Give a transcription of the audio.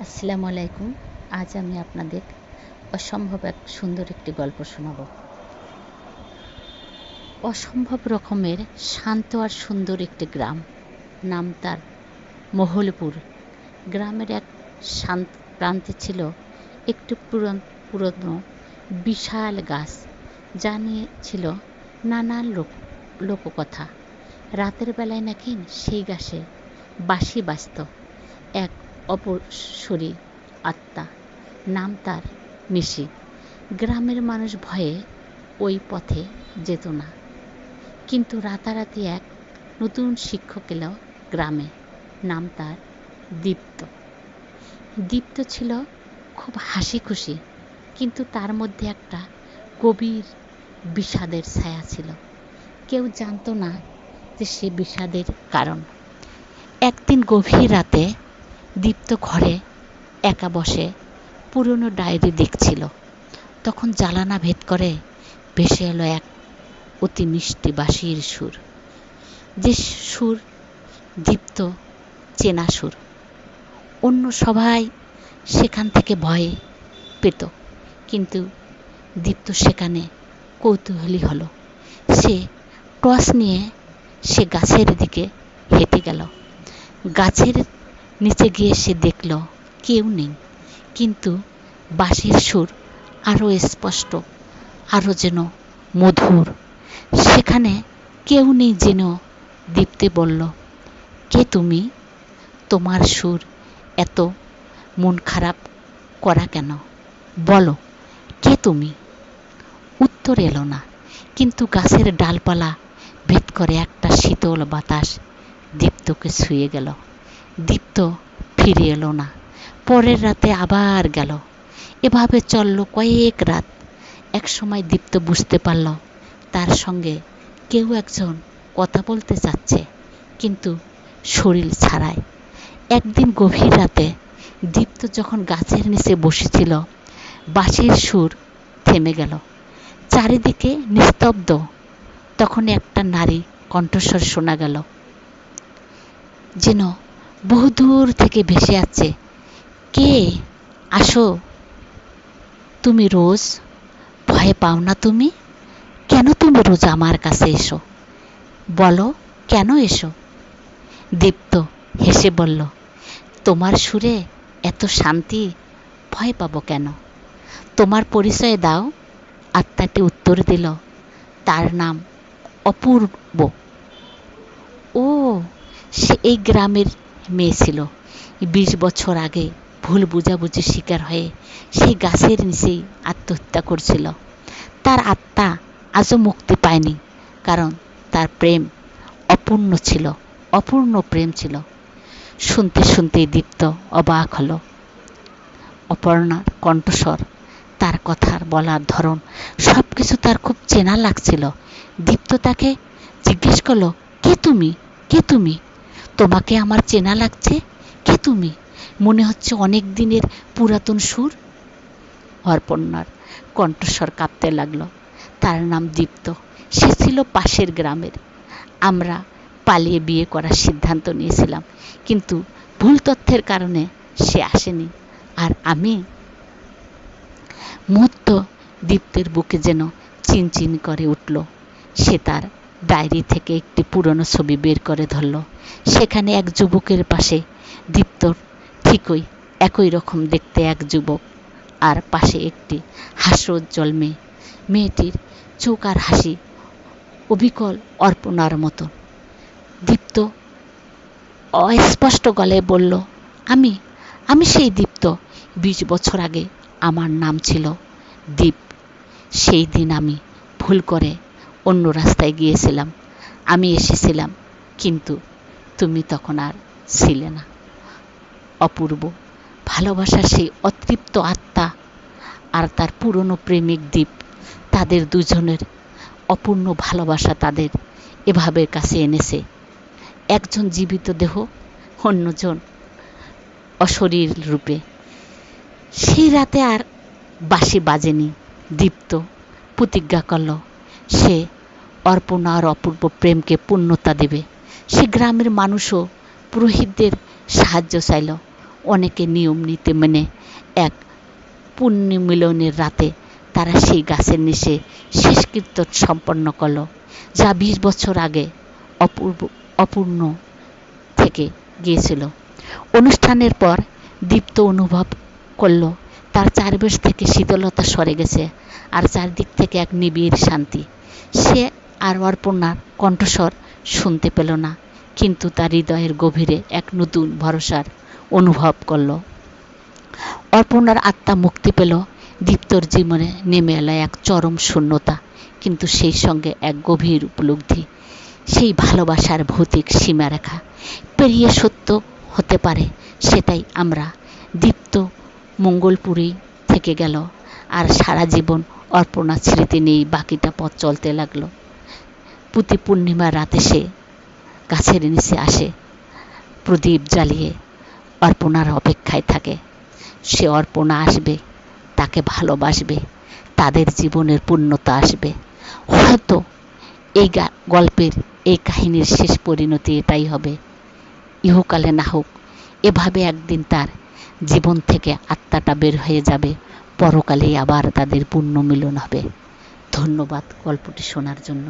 আসসালামু আলাইকুম। আজ আমি আপনাদের অসম্ভব এক সুন্দর একটি গল্প শোনাব। অসম্ভব রকমের শান্ত আর সুন্দর একটি গ্রাম। নাম তার মহলপুর। গ্রামের এক শান্ত প্রান্তে ছিল একটু পুরন পুরনো বিশাল গাছ। যা নিয়ে ছিল নানান লোক লোককথা। রাতের বেলায় নাকি সেই গাছে বাঁশি বাজত। এক অপসরী আত্মা। নাম তার মিশি গ্রামের মানুষ ভয়ে ওই পথে যেত না। কিন্তু রাতারাতি এক নতুন শিক্ষক এলো গ্রামে। নাম তার দীপ্ত। দীপ্ত ছিল খুব হাসি খুশি কিন্তু তার মধ্যে একটা গভীর বিষাদের ছায়া ছিল। কেউ জানতো না যে সে বিষাদের কারণ। একদিন গভীর রাতে দীপ্ত ঘরে একা বসে পুরনো ডায়েরি দেখছিল। তখন জ্বালানা ভেদ করে ভেসে এলো এক অতি মিষ্টি বাঁশির সুর। যে সুর দীপ্ত, চেনা সুর। অন্য সবাই সেখান থেকে ভয়ে পেত, কিন্তু দীপ্ত সেখানে কৌতূহলী হলো। সে টস নিয়ে সে গাছের দিকে হেঁটে গেল। গাছের নিচে গিয়ে সে দেখল, কেউ নেই। কিন্তু বাঁশির সুর আরও স্পষ্ট, আরও যেন মধুর। সেখানে কেউ নেই যেন দীপ্তে বলল, কে তুমি? তোমার সুর এত মন খারাপ করা কেন? বলো, কে তুমি? উত্তর এলো না, কিন্তু গাছের ডালপালা ভেদ করে একটা শীতল বাতাস দীপ্তকে ছুঁয়ে গেল। দীপ্ত ফিরে এলো না। পরের রাতে আবার গেল। এভাবে চলল কয়েক রাত। এক সময় দীপ্ত বুঝতে পারল, তার সঙ্গে কেউ একজন কথা বলতে চাচ্ছে, কিন্তু শরীর ছাড়ায়। একদিন গভীর রাতে দীপ্ত যখন গাছের নিচে বসেছিল, বাঁশির সুর থেমে গেল। চারিদিকে নিস্তব্ধ। তখন একটা নারী কণ্ঠস্বর শোনা গেল। যেন বহুদূর থেকে ভেসে আছে কে? আসো। তুমি রোজ ভয় পাও না তুমি? কেন তুমি রোজ আমার কাছে এসো? বলো, কেন এসো? দীপ্ত হেসে বলল, তোমার সুরে এত শান্তি ভয় পাবো কেন? তোমার পরিচয় দাও। আত্মাটি উত্তর দিল, তার নাম অপূর্ব। ও, সে এই গ্রামের মেয়ে ছিল। বিশ বছর আগে ভুল বুঝাবুঝির শিকার হয়ে সেই গাছের নিচেই আত্মহত্যা করছিল। তার আত্মা আজও মুক্তি পায়নি, কারণ তার প্রেম অপূর্ণ ছিল, অপূর্ণ প্রেম ছিল। শুনতে শুনতেই দীপ্ত অবাক হলো। অপর্ণার কণ্ঠস্বর, তার কথার বলার ধরন সব কিছু তার খুব চেনা লাগছিল। দীপ্ত তাকে জিজ্ঞেস করল, কে তুমি? কে তুমি? তোমাকে আমার চেনা লাগছে? কে তুমি? মনে হচ্ছে অনেক দিনের পুরাতন সুর। অর্পণ্যার কণ্ঠস্বর কাঁপতে লাগল। তার নাম দীপ্ত। সে ছিল পাশের গ্রামের। আমরা পালিয়ে বিয়ে করার সিদ্ধান্ত নিয়েছিলাম। কিন্তু ভুল তথ্যের কারণে সে আসেনি। আর আমি? মুহূর্ত দীপ্তের বুকে যেন চিনচিন করে উঠল। সে তার ডায়েরি থেকে একটি পুরনো ছবি বের করে ধরল। সেখানে এক যুবকের পাশে দীপ্তর ঠিকই একই রকম দেখতে এক যুবক, আর পাশে একটি হাস্যোজ্জ্বল মেয়ে। মেয়েটির চোখ আর হাসি অবিকল অর্পণার মতো। দীপ্ত অস্পষ্ট গলায় বলল, আমি আমি সেই দীপ্ত। বিশ বছর আগে আমার নাম ছিল দীপ। সেই দিন আমি ভুল করে অন্য রাস্তায় গিয়েছিলাম। আমি এসেছিলাম, কিন্তু তুমি তখন আর ছিলে না। অপূর্ব, ভালোবাসার সেই অতৃপ্ত আত্মা আর তার পুরনো প্রেমিক দ্বীপ, তাদের দুজনের অপূর্ণ ভালোবাসা তাদের এভাবে কাছে এনেছে। একজন জীবিত দেহ, অন্যজন অশরীর রূপে। সেই রাতে আর বাঁশি বাজেনি, দীপ্ত প্রতিজ্ঞা করল, সে অর্পণা আর অপূর্ব প্রেমকে পূর্ণতা দেবে। সে গ্রামের মানুষও পুরোহিতদের সাহায্য চাইল। অনেকে নিয়ম নীতি মেনে এক পুণ্য মিলনের রাতে তারা সেই গাছের নিচে শেষ কীর্তন সম্পন্ন করল, যা বিশ বছর আগে অপূর্ব, অপূর্ণ থেকে গিয়েছিল। অনুষ্ঠানের পর দীপ্ত অনুভব করল, তার চারপাশ থেকে শীতলতা সরে গেছে, আর চারদিক থেকে এক নিবিড় শান্তি। সে আর অর্পণার কণ্ঠস্বর শুনতে পেল না, কিন্তু তার হৃদয়ের গভীরে এক নতুন ভরসার অনুভব করল। অর্পণার আত্মা মুক্তি পেল, দীপ্তর জীবনে নেমে এলো এক চরম শূন্যতা, কিন্তু সেই সঙ্গে এক গভীর উপলব্ধি, সেই ভালোবাসার ভৌতিক সীমারেখা। পেরিয়ে সত্য হতে পারে, সেটাই আমরা। দীপ্ত মঙ্গলপুরেই থেকে গেল, আর সারা জীবন অর্পণার স্মৃতি নেই বাকিটা পথ চলতে লাগল। প্রতি পূর্ণিমার রাতে সে গাছের নিচে আসে, প্রদীপ জ্বালিয়ে অর্পণার অপেক্ষায় থাকে। সে অর্পণা আসবে, তাকে ভালোবাসবে, তাদের জীবনের পূর্ণতা আসবে। হয়তো এই গল্পের এই কাহিনীর শেষ পরিণতি এটাই হবে। ইহকালে না হোক, এভাবে একদিন তার জীবন থেকে আত্মাটা বের হয়ে যাবে, পরকালেই আবার তাদের পূর্ণ মিলন হবে। ধন্যবাদ গল্পটি শোনার জন্য।